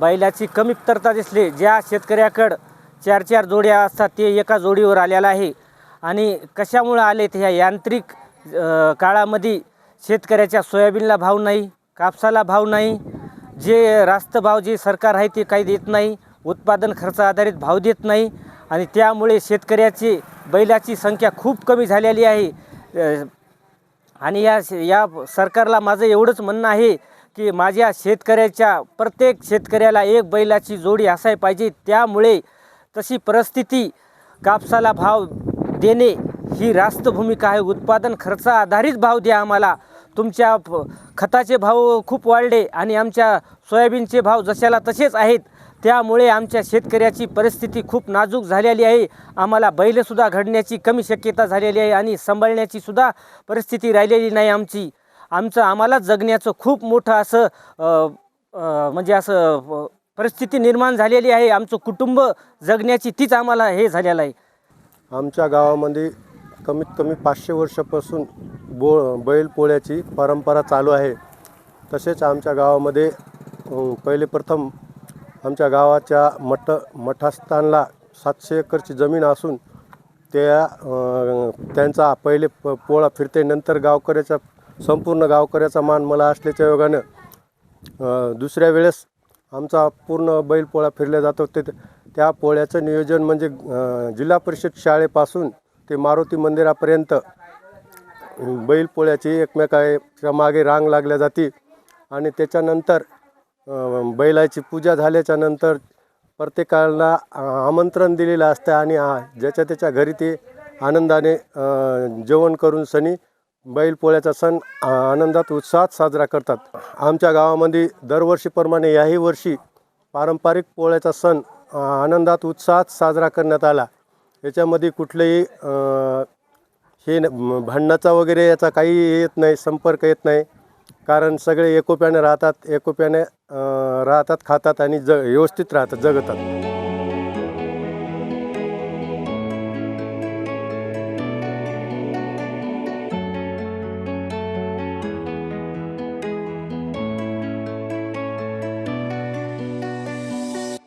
बैलाची कमतरता दिसली. ज्या शेतकऱ्याकडं चार चार जोड्या असतात ते एका जोडीवर आलेला आहे. आणि कशामुळं आले ते ह्या यांत्रिक काळामध्ये शेतकऱ्याच्या सोयाबीनला भाव नाही कापसाला भाव नाही जे रास्त भाव जे सरकार आहे ते काही देत नाही उत्पादन खर्च आधारित भाव देत नाही आणि त्यामुळे शेतकऱ्याची बैलाची संख्या खूप कमी झालेली आहे. आणि या या सरकारला माझं एवढंच म्हणणं आहे की माझ्या शेतकऱ्याच्या प्रत्येक शेतकऱ्याला एक बैलाची जोडी असाय पाहिजे. त्यामुळे तशी परिस्थिती कापसाला भाव देणे ही रास्त भूमिका आहे. उत्पादन खर्चा आधारित भाव द्या आम्हाला. तुमच्या खताचे भाव खूप वाढले आणि आमच्या सोयाबीनचे भाव जशाला तसेच आहेत. त्यामुळे आमच्या शेतकऱ्याची परिस्थिती खूप नाजूक झालेली आहे. आम्हाला बैलसुद्धा घडण्याची कमी शक्यता झालेली आहे आणि सांभाळण्याचीसुद्धा परिस्थिती राहिलेली नाही आमची. आमचं आम्हाला जगण्याचं खूप मोठं असं म्हणजे असं परिस्थिती निर्माण झालेली आहे. आमचं कुटुंब जगण्याची तीच आम्हाला हे झालेलं आहे. आमच्या गावामध्ये कमीत कमी पाचशे वर्षापासून बो बैलपोळ्याची परंपरा चालू आहे. तसेच आमच्या गावामध्ये पहिले प्रथम आमच्या गावाच्या मठ मठास्थानला सातशे एकरची जमीन असून त्या त्यांचा पहिले प पोळा फिरते. नंतर गावकऱ्याचा संपूर्ण गावकऱ्याचा मान मला असल्याच्या योगानं दुसऱ्या वेळेस आमचा पूर्ण बैलपोळा फिरल्या फिरला जातो ते त्या पोळ्याचं नियोजन म्हणजे जिल्हा परिषद शाळेपासून ते मारुती मंदिरापर्यंत बैलपोळ्याची एकमेकाच्या मागे रांग लागल्या जाते आणि त्याच्यानंतर बैलाची पूजा झाल्याच्यानंतर प्रत्येकाला आमंत्रण दिलेलं असतं आणि ज्याच्या त्याच्या घरी ते आनंदाने जेवण करून सनी बैल पोळ्याचा सण आनंदात उत्साहात साजरा करतात. आमच्या गावामध्ये दरवर्षीप्रमाणे याही वर्षी पारंपरिक पोळ्याचा सण आनंदात उत्साहात साजरा करण्यात आला. याच्यामध्ये कुठलेही हे न- भांडणाचा वगैरे याचा काही येत नाही संपर्क येत नाही. कारण सगळे एकोप्याने राहतात एकोप्याने राहतात खातात आणि ज व्यवस्थित राहतात जगतात.